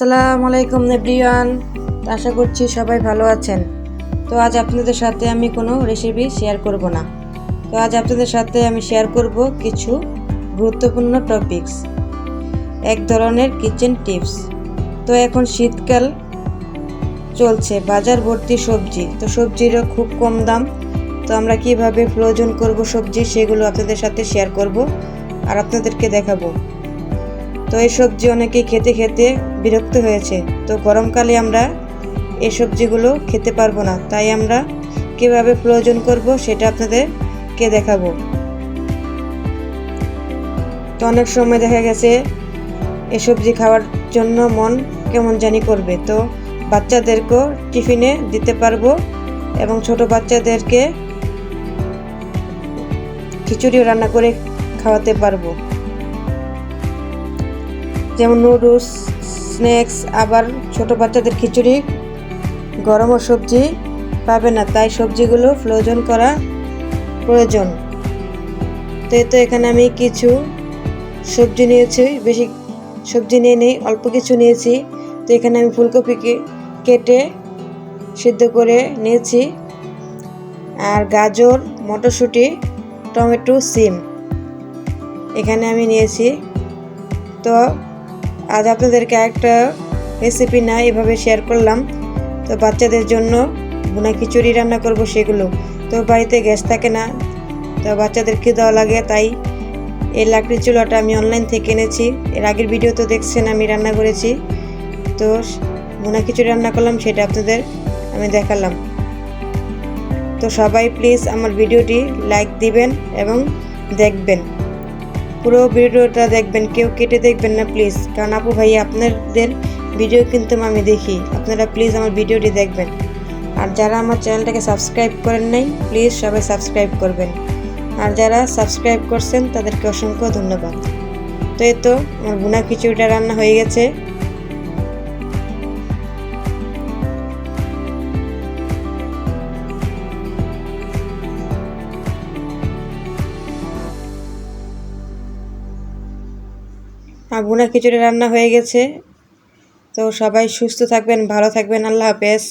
আসসালামু আলাইকুম এভরিওয়ান। আশা করছি সবাই ভালো আছেন। তো আজ আপনাদের সাথে আমি কোনো রেসিপি শেয়ার করব না। তো আজ আপনাদের সাথে আমি শেয়ার করব কিছু গুরুত্বপূর্ণ টপিকস এক ধরনের কিচেন টিপস তো এখন শীতকাল চলছে, বাজার ভর্তি সবজি। তো সবজিরও খুব কম দাম। তো আমরা কীভাবে প্রয়োজন করব সবজি সেগুলো আপনাদের সাথে শেয়ার করব আর আপনাদেরকে দেখাবো। তো এই সবজি অনেকে খেতে খেতে বিরক্ত হয়েছে। তো গরমকালে আমরা এই সবজিগুলো খেতে পারব না। তাই আমরা কীভাবে প্রয়োজন করব সেটা আপনাদেরকে দেখাবো। তো অনেক সময় দেখা গেছে এই সবজি খাওয়ার জন্য মন কেমন জানি করবে। তো বাচ্চাদেরকেও টিফিনে দিতে পারব এবং ছোট বাচ্চাদেরকে খিচুড়িও রান্না করে খাওয়াতে পারব। যেমন নুডলস, স্ন্যাক্স, আবার ছোট বাচ্চাদের খিচুড়ি, গরম ও সবজি পাবে না, তাই সবজিগুলো ফ্রোজন করা প্রয়োজন। তো এই তো এখানে আমি কিছু সবজি নিয়েছি, বেশি সবজি নিয়ে নেই, অল্প কিছু নিয়েছি। তো এখানে আমি ফুলকপিকে কেটে সিদ্ধ করে নিয়েছি। আর গাজর, মটরশুঁটি, টমেটো, সিম এখানে আমি নিয়েছি। তো আজ আপনাদেরকে একটা রেসিপি না এভাবে শেয়ার করলাম। তো বাচ্চাদের জন্য বুনা খিচুড়ি রান্না করব সেগুলো। তো বাড়িতে গ্যাস থাকে না, তো বাচ্চাদের দেওয়া লাগে, তাই এই লাকড়ি চুলাটা আমি অনলাইন থেকে এনেছি। এর আগের ভিডিও তো দেখছেন, আমি রান্না করেছি। তো বুনা খিচুড়ি রান্না করলাম, সেটা আপনাদের আমি দেখালাম। তো সবাই প্লিজ আমার ভিডিওটি লাইক দিবেন এবং দেখবেন। পুরো ভিডিওটা দেখবেন, কেউ কেটে দেখবেন না প্লিজ কারণ আপু ভাই, আপনাদের ভিডিও কিন্তু আমি দেখি। আপনারা প্লিজ আমার ভিডিওটি দেখবেন। আর যারা আমার চ্যানেলটাকে সাবস্ক্রাইব করেন নাই প্লিজ সবাই সাবস্ক্রাইব করবেন। আর যারা সাবস্ক্রাইব করছেন, তাদেরকে অসংখ্য ধন্যবাদ। তো এ তো, আমার বোনা খিচুড়িটা রান্না হয়ে গেছে। বুনা খিচুড়ি রান্না হয়ে গেছে। তো সবাই সুস্থ থাকবেন ভালো থাকবেন। আল্লাহ হাফেজ।